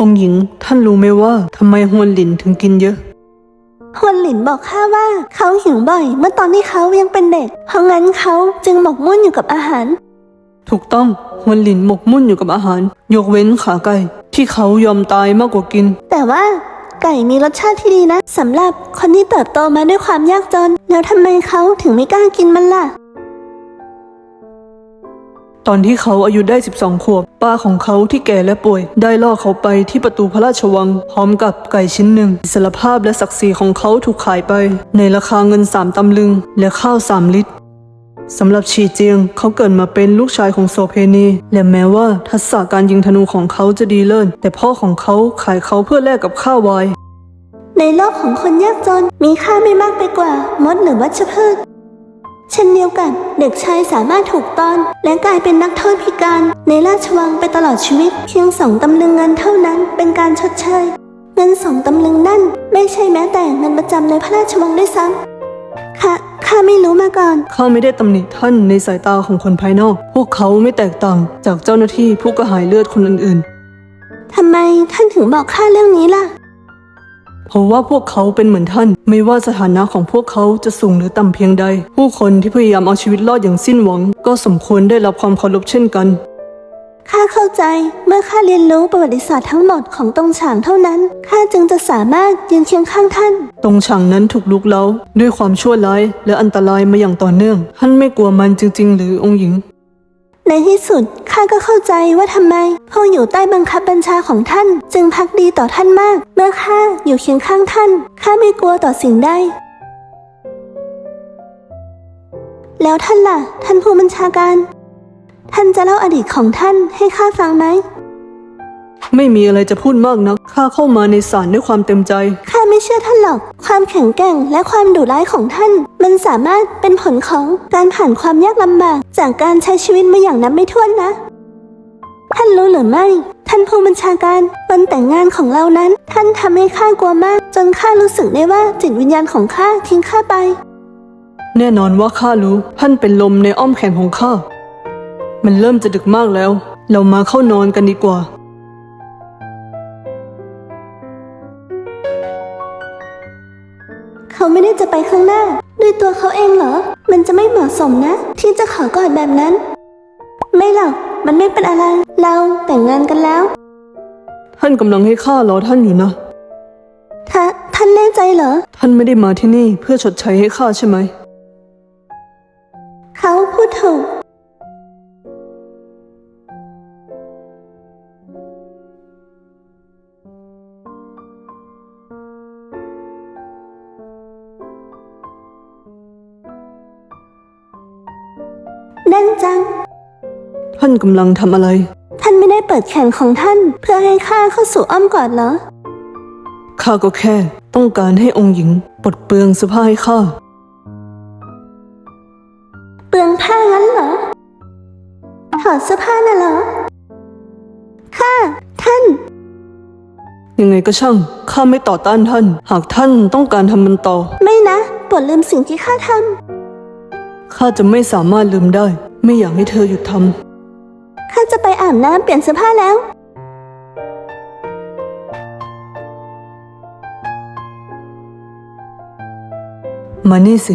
องค์หญิงท่านรู้ไหมว่าทำไมฮวนหลินถึงกินเยอะ ฮวนหลินบอกข้าว่าเขาหิวบ่อย เมื่อตอนที่เขายังเป็นเด็ก เพราะงั้นเขาจึงหมกมุ่นอยู่กับอาหาร ถูกต้องฮวนหลินหมกมุ่นอยู่กับอาหาร ยกเว้นขาไก่ที่เขายอมตายมากกว่ากิน แต่ว่าไก่มีรสชาติที่ดีนะสำหรับคนที่เติบโตมาด้วยความยากจน แล้วทำไมเขาถึงไม่กล้ากินมันล่ะ ตอนที่เขาอายุได้ 12 ขวบ ป้าของเขาที่แก่และป่วย ได้ล่อเขาไปที่ประตูพระราชวัง พร้อมกับไก่ชิ้นหนึ่งอิสรภาพและศักดิ์ศรีของเขาถูกขายไป ในราคาเงินสามตำลึง และข้าวสามลิตรสำหรับชีเจียง เขาเกิดมาเป็นลูกชายของโซเพนี และแม้ว่าทักษะการยิงธนูของเขาจะดีเลิศแต่พ่อของเขาขายเขาเพื่อแลกกับข้าววายในโลกของคนยากจนมีค่าไม่มากไปกว่ามดหรือวัชพืช เช่นเดียวกันเด็กชายสามารถถูกต้อน และกลายเป็นนักโทษพิการในราชวังไปตลอดชีวิต เพียงสองตำลึงเงินเท่านั้นเป็นการชดเชย เงินสองตำลึงนั่น ไม่ใช่แม้แต่เงินประจำในพระราชวังด้วยซ้ำข้าข้าไม่รู้มาก่อน ข้าไม่ได้ตำหนิท่านในสายตาของคนภายนอก พวกเขาไม่แตกต่างจากเจ้าหน้าที่ผู้กระหายเลือดคนอื่นๆทำไมท่านถึงบอกข้าเรื่องนี้ล่ะ เพราะว่าพวกเขาเป็นเหมือนท่าน ไม่ว่าสถานะของพวกเขาจะสูงหรือต่ำเพียงใด ผู้คนที่พยายามเอาชีวิตรอดอย่างสิ้นหวัง ก็สมควรได้รับความเคารพเช่นกันข้าเข้าใจเมื่อข้าเรียนรู้ประวัติศาสตร์ทั้งหมดของตงฉางเท่านั้นข้าจึงจะสามารถยืนเคียงข้างท่าน ตรงฉางนั้นถูกลุกเล้าด้วยความชั่วร้ายและอันตรายมาอย่างต่อเนื่องท่านไม่กลัวมันจริง ๆ หรือองค์หญิง ในที่สุดข้าก็เข้าใจว่าทำไมผู้อยู่ใต้บังคับบัญชาของท่าน จึงพักดีต่อท่านมาก เมื่อข้าอยู่เคียงข้างท่านข้าไม่กลัวต่อสิ่งใดแล้วท่านล่ะ ท่านผู้บัญชาการ ท่านจะเล่าอดีตของท่านให้ข้าฟังไหม ไม่มีอะไรจะพูดมากนัก ข้าเข้ามาในศาลด้วยความเต็มใจ ข้าไม่เชื่อท่านหรอก ความแข็งแกร่งและความดุร้ายของท่าน มันสามารถเป็นผลของการผ่านความยากลำบาก จากการใช้ชีวิตมาอย่างนับไม่ถ้วนนะ ท่านรู้หรือไม่ ท่านผู้บัญชาการวันแต่งงานของเรานั้น ท่านทำให้ข้ากลัวมาก จนข้ารู้สึกได้ว่าจิตวิญญาณของข้าทิ้งข้าไป แน่นอนว่าข้ารู้ ท่านเป็นลมในอ้อมแขนของข้า มันเริ่มจะดึกมากแล้ว เรามาเข้านอนกันดีกว่า เขาไม่ได้จะไปข้างหน้า ด้วยตัวเขาเองเหรอ มันจะไม่เหมาะสมนะ ที่จะขอกอดแบบนั้น ไม่หรอก มันไม่เป็นอะไร เราแต่งงานกันแล้ว ท่านกำลังให้ข้ารอท่านอยู่นะ ท่าท่านแน่ใจเหรอ ท่านไม่ได้มาที่นี่เพื่อชดใช้ให้ข้าใช่ไหม นั่นจัง ท่านกำลังทำอะไร ท่านไม่ได้เปิดแขนของท่าน เพื่อให้ข้าเข้าสู่อ้อมกอดเหรอ ข้าก็แค่ต้องการให้องค์หญิงปลดเปลืองเสื้อผ้าให้ข้า เปลืองผ้างั้นเหรอ ถอดเสื้อผ้าน่ะเหรอ ข้า ท่าน ยังไงก็ช่าง ข้าไม่ต่อต้านท่าน หากท่านต้องการทำมันต่อ ไม่นะโปรดลืมสิ่งที่ข้าท ข้าจะไม่สามารถลืมได้ ไม่อยากให้เธอหยุดทำข้าจะไปอาบน้ำเปลี่ยนเสื้อผ้าแล้วำมานี่สิ